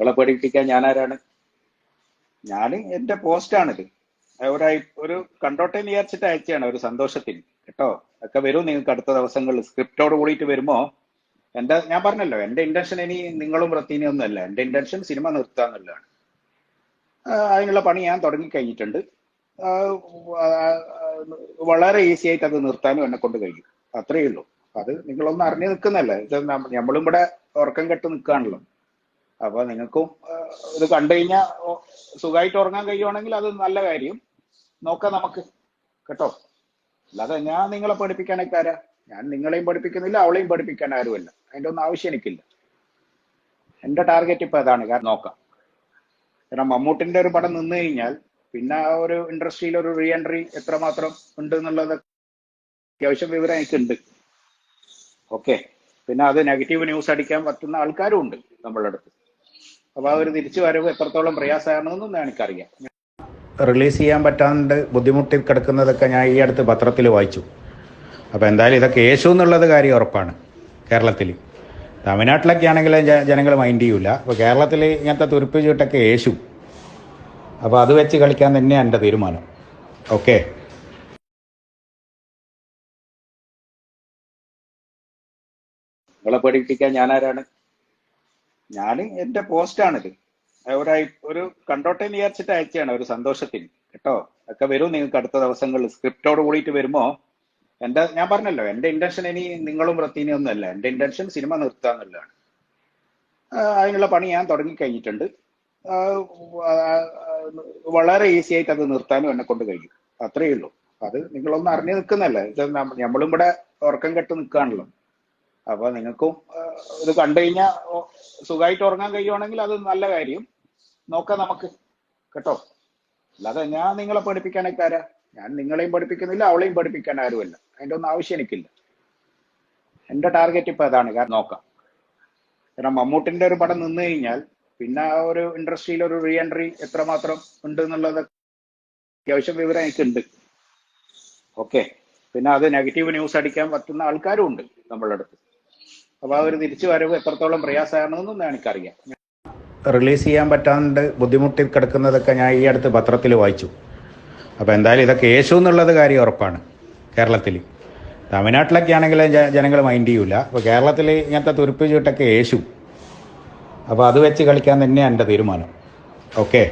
നിങ്ങളെ ഞാൻ ആരാണ് ഞാൻ എന്റെ പോസ്റ്റാണിത് ഒരു ഒരു കണ്ടോട്ടെ എന്ന് വിചാരിച്ചിട്ട് അയച്ചാണ് ഒരു സന്തോഷത്തിൽ കേട്ടോ? ഒക്കെ വരും നിങ്ങൾക്ക് അടുത്ത ദിവസങ്ങളിൽ. സ്ക്രിപ്റ്റോട് കൂടിയിട്ട് വരുമ്പോ എന്റെ ഞാൻ പറഞ്ഞല്ലോ എന്റെ ഇന്റൻഷൻ ഇനി നിങ്ങളും റത്തീനും ഒന്നും അല്ല. എന്റെ ഇന്റൻഷൻ സിനിമ നിർത്തുക എന്നുള്ളതാണ്. അതിനുള്ള പണി ഞാൻ തുടങ്ങി കഴിഞ്ഞിട്ടുണ്ട്. വളരെ ഈസി ആയിട്ട് അത് നിർത്താനും എന്നെ കൊണ്ട് കഴിയും. അത്രയേ ഉള്ളൂ. അത് നിങ്ങളൊന്നും അറിഞ്ഞു നിൽക്കുന്നല്ലേ? ഇത് നമ്മ- നമ്മളും ഇവിടെ ഉറക്കം കെട്ട് നിൽക്കുകയാണല്ലോ. അപ്പൊ നിങ്ങൾക്കും ഇത് കണ്ടു കഴിഞ്ഞാൽ സുഖമായിട്ട് ഉറങ്ങാൻ കഴിയുവാണെങ്കിൽ അത് നല്ല കാര്യം. നോക്കാം നമുക്ക്. കേട്ടോ? അല്ലാതെ ഞാൻ നിങ്ങളെ പഠിപ്പിക്കാനൊക്കെ ആരാ? ഞാൻ നിങ്ങളെയും പഠിപ്പിക്കുന്നില്ല അവളെയും പഠിപ്പിക്കാൻ ആരുമല്ല. അതിന്റെ ഒന്നും ആവശ്യം എനിക്കില്ല. എന്റെ ടാർഗറ്റ് ഇപ്പൊ അതാണ്. കാരണം നോക്കാം. കാരണം മമ്മൂട്ടിന്റെ ഒരു പടം നിന്നു കഴിഞ്ഞാൽ പിന്നെ ആ ഒരു ഇൻഡസ്ട്രിയിൽ ഒരു റീ എൻട്രി എത്രമാത്രം ഉണ്ട് എന്നുള്ളത് അത്യാവശ്യം വിവരം എനിക്കുണ്ട്. ഓക്കെ. പിന്നെ അത് നെഗറ്റീവ് ന്യൂസ് അടിക്കാൻ പറ്റുന്ന ആൾക്കാരും ഉണ്ട് നമ്മളടുത്ത് അപ്പൊ ആ ഒരു തിരിച്ചു വരവ് എത്രത്തോളം പ്രയാസമാണെന്നും എനിക്കറിയാം. റിലീസ് ചെയ്യാൻ പറ്റാണ്ട് ബുദ്ധിമുട്ടിൽ കിടക്കുന്നതൊക്കെ ഞാൻ ഈ അടുത്ത് പത്രത്തിൽ വായിച്ചു. അപ്പോൾ എന്തായാലും ഇതൊക്കെ യേശു എന്നുള്ളത് കാര്യം ഉറപ്പാണ് കേരളത്തിൽ. തമിഴ്നാട്ടിലൊക്കെ ആണെങ്കിൽ ജനങ്ങൾ മൈൻഡ് ചെയ്യൂല. അപ്പോൾ കേരളത്തിൽ ഇങ്ങനത്തെ തുരുപ്പ് ചീട്ടൊക്കെ യേശു. അപ്പോൾ അത് വെച്ച് കളിക്കാൻ തന്നെയാണ് എന്റെ തീരുമാനം. ഓക്കെ നിങ്ങളെ പേടിപ്പിക്കാൻ ഞാനാരാണ്? ഞാൻ എന്റെ പോസ്റ്റാണിത്. ഒരു ഒരു കണ്ടോട്ടെ എന്ന് വിചാരിച്ചിട്ട് അയച്ചാണ് ഒരു സന്തോഷത്തിന്. കേട്ടോ? ഒക്കെ വരും നിങ്ങൾക്ക് അടുത്ത ദിവസങ്ങളിൽ. സ്ക്രിപ്റ്റോട് കൂടിയിട്ട് വരുമ്പോ എന്റെ ഞാൻ പറഞ്ഞല്ലോ എന്റെ ഇന്റൻഷൻ ഇനി നിങ്ങളും റത്തീനും ഒന്നും അല്ല എന്റെ ഇന്റൻഷൻ സിനിമ നിർത്തുക എന്നുള്ളതാണ്. അതിനുള്ള പണി ഞാൻ തുടങ്ങി കഴിഞ്ഞിട്ടുണ്ട്. വളരെ ഈസി ആയിട്ട് അത് നിർത്താനും എന്നെ കൊണ്ട് കഴിയും. അത്രയേ ഉള്ളൂ. അത് നിങ്ങളൊന്നും അറിഞ്ഞു നിൽക്കുന്നല്ലേ? ഇത് നമ്മ- നമ്മളും ഇവിടെ ഉറക്കം കെട്ട് നിൽക്കുകയാണല്ലോ. അപ്പൊ നിങ്ങൾക്കും ഇത് കണ്ടു കഴിഞ്ഞാൽ സുഖമായിട്ട് ഉറങ്ങാൻ കഴിയുവാണെങ്കിൽ അത് നല്ല കാര്യം. നോക്കാം നമുക്ക്. കേട്ടോ? അല്ലാതെ ഞാൻ നിങ്ങളെ പഠിപ്പിക്കാനൊക്കെ ഞാൻ നിങ്ങളെയും പഠിപ്പിക്കുന്നില്ല അവളെയും പഠിപ്പിക്കാൻ ആരുമല്ല. അതിന്റെ ഒന്നും ആവശ്യം എനിക്കില്ല. എന്റെ ടാർഗറ്റ് ഇപ്പൊ അതാണ്. കാരണം നോക്കാം. കാരണം മമ്മൂട്ടിന്റെ ഒരു പടം നിന്ന് കഴിഞ്ഞാൽ പിന്നെ ആ ഒരു ഇൻഡസ്ട്രിയിൽ ഒരു റീ എൻട്രി എത്രമാത്രം ഉണ്ട് എന്നുള്ളത് അത്യാവശ്യം വിവരം എനിക്കുണ്ട്. ഓക്കെ. പിന്നെ അത് നെഗറ്റീവ് ന്യൂസ് അടിക്കാൻ പറ്റുന്ന ആൾക്കാരും ഉണ്ട് നമ്മളുടെ അടുത്ത് അപ്പൊ ആ ഒരു തിരിച്ചു വരവ് എത്രത്തോളം പ്രയാസമാണെന്നും എനിക്കറിയാം. റിലീസ് ചെയ്യാൻ പറ്റാണ്ട് ബുദ്ധിമുട്ടിൽ കിടക്കുന്നതൊക്കെ ഞാൻ ഈ അടുത്ത് പത്രത്തിൽ വായിച്ചു. അപ്പോൾ എന്തായാലും ഇതൊക്കെ യേശു എന്നുള്ളത് കാര്യം ഉറപ്പാണ് കേരളത്തിൽ. തമിഴ്നാട്ടിലൊക്കെ ആണെങ്കിൽ ജനങ്ങൾ മൈൻഡ് ചെയ്യൂല. അപ്പോൾ കേരളത്തിൽ ഇങ്ങനത്തെ തുരുപ്പ് ചീട്ടൊക്കെ യേശു. അപ്പോൾ അത് വെച്ച് കളിക്കാൻ തന്നെയാണ് എന്റെ തീരുമാനം. ഓക്കെ.